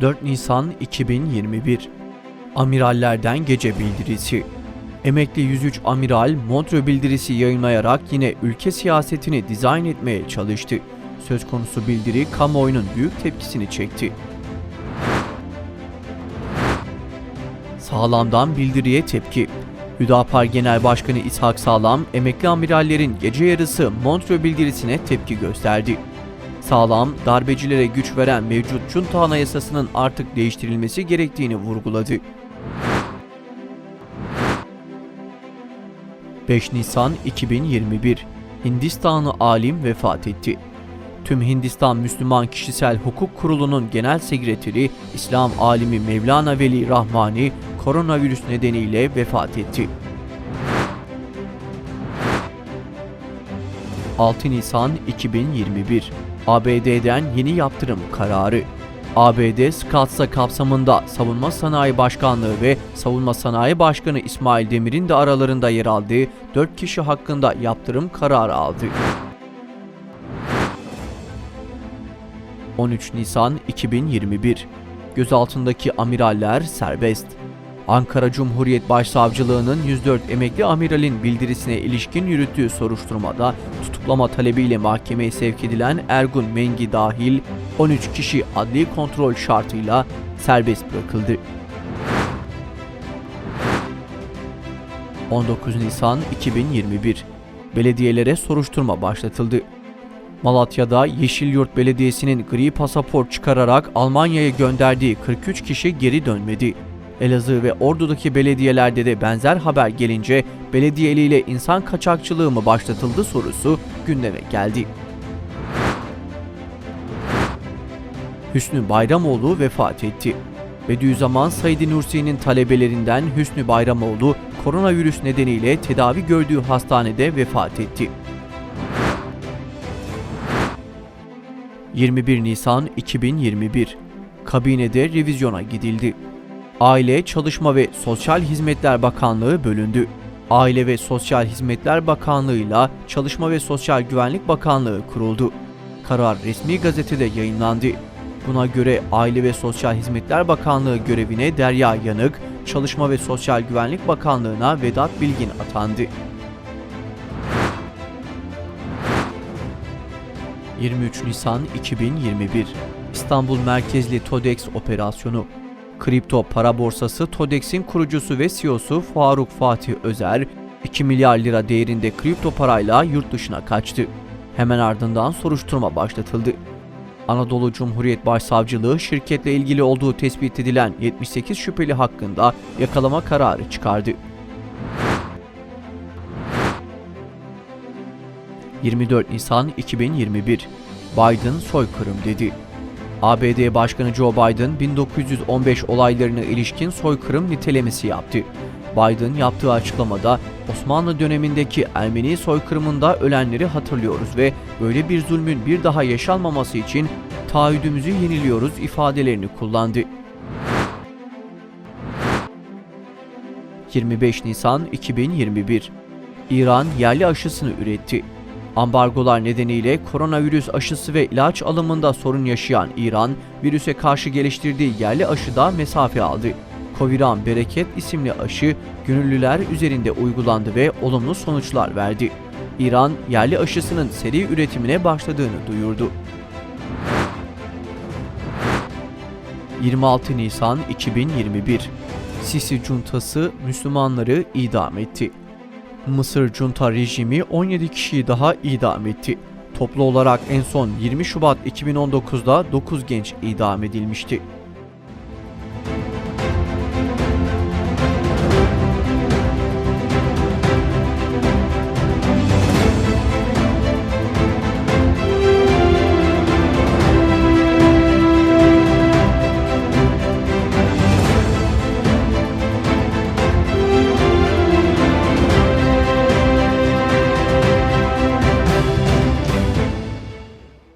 4 Nisan 2021 Amirallerden gece bildirisi Emekli 103 amiral Montreux bildirisi yayınlayarak yine ülke siyasetini dizayn etmeye çalıştı. Söz konusu bildiri kamuoyunun büyük tepkisini çekti. Sağlam'dan bildiriye tepki. Hüdapar Genel Başkanı İshak Sağlam, emekli amirallerin gece yarısı Montreux bildirisine tepki gösterdi. Sağlam, darbecilere güç veren mevcut junta anayasasının artık değiştirilmesi gerektiğini vurguladı. 5 Nisan 2021 Hindistanlı alim vefat etti. Tüm Hindistan Müslüman Kişisel Hukuk Kurulu'nun genel sekreteri İslam alimi Mevlana Veli Rahmani koronavirüs nedeniyle vefat etti. 6 Nisan 2021 ABD'den yeni yaptırım kararı. ABD Scotts'a kapsamında Savunma Sanayi Başkanlığı ve Savunma Sanayi Başkanı İsmail Demir'in de aralarında yer aldığı 4 kişi hakkında yaptırım kararı aldı. 13 Nisan 2021 Gözaltındaki amiraller serbest. Ankara Cumhuriyet Başsavcılığı'nın 104 emekli amiralin bildirisine ilişkin yürüttüğü soruşturmada tutuklama talebiyle mahkemeye sevk edilen Ergun Mengi dahil 13 kişi adli kontrol şartıyla serbest bırakıldı. 19 Nisan 2021 Belediyelere soruşturma başlatıldı. Malatya'da Yeşilyurt Belediyesi'nin gri pasaport çıkararak Almanya'ya gönderdiği 43 kişi geri dönmedi. Elazığ ve Ordu'daki belediyelerde de benzer haber gelince belediye eliyle insan kaçakçılığı mı başlatıldı sorusu gündeme geldi. Hüsnü Bayramoğlu vefat etti. Bediüzzaman Said Nursi'nin talebelerinden Hüsnü Bayramoğlu koronavirüs nedeniyle tedavi gördüğü hastanede vefat etti. 21 Nisan 2021 Kabinede revizyona gidildi. Aile, Çalışma ve Sosyal Hizmetler Bakanlığı bölündü. Aile ve Sosyal Hizmetler Bakanlığı ile Çalışma ve Sosyal Güvenlik Bakanlığı kuruldu. Karar resmi gazetede yayınlandı. Buna göre Aile ve Sosyal Hizmetler Bakanlığı görevine Derya Yanık, Çalışma ve Sosyal Güvenlik Bakanlığı'na Vedat Bilgin atandı. 23 Nisan 2021 İstanbul merkezli TODEX operasyonu Kripto para borsası TODEX'in kurucusu ve CEO'su Faruk Fatih Özer 2 milyar lira değerinde kripto parayla yurt dışına kaçtı. Hemen ardından soruşturma başlatıldı. Anadolu Cumhuriyet Başsavcılığı şirketle ilgili olduğu tespit edilen 78 şüpheli hakkında yakalama kararı çıkardı. 24 Nisan 2021 Biden soykırım dedi. ABD Başkanı Joe Biden 1915 olaylarına ilişkin soykırım nitelemesi yaptı. Biden yaptığı açıklamada Osmanlı dönemindeki Ermeni soykırımında ölenleri hatırlıyoruz ve böyle bir zulmün bir daha yaşanmaması için taahhüdümüzü yeniliyoruz ifadelerini kullandı. 25 Nisan 2021 İran yerli aşısını üretti. Ambargolar nedeniyle koronavirüs aşısı ve ilaç alımında sorun yaşayan İran, virüse karşı geliştirdiği yerli aşıda mesafe aldı. Coviran Bereket isimli aşı gönüllüler üzerinde uygulandı ve olumlu sonuçlar verdi. İran, yerli aşısının seri üretimine başladığını duyurdu. 26 Nisan 2021 Sisi cuntası Müslümanları idam etti. Mısır junta rejimi 17 kişiyi daha idam etti. Toplu olarak en son 20 Şubat 2019'da 9 genç idam edilmişti.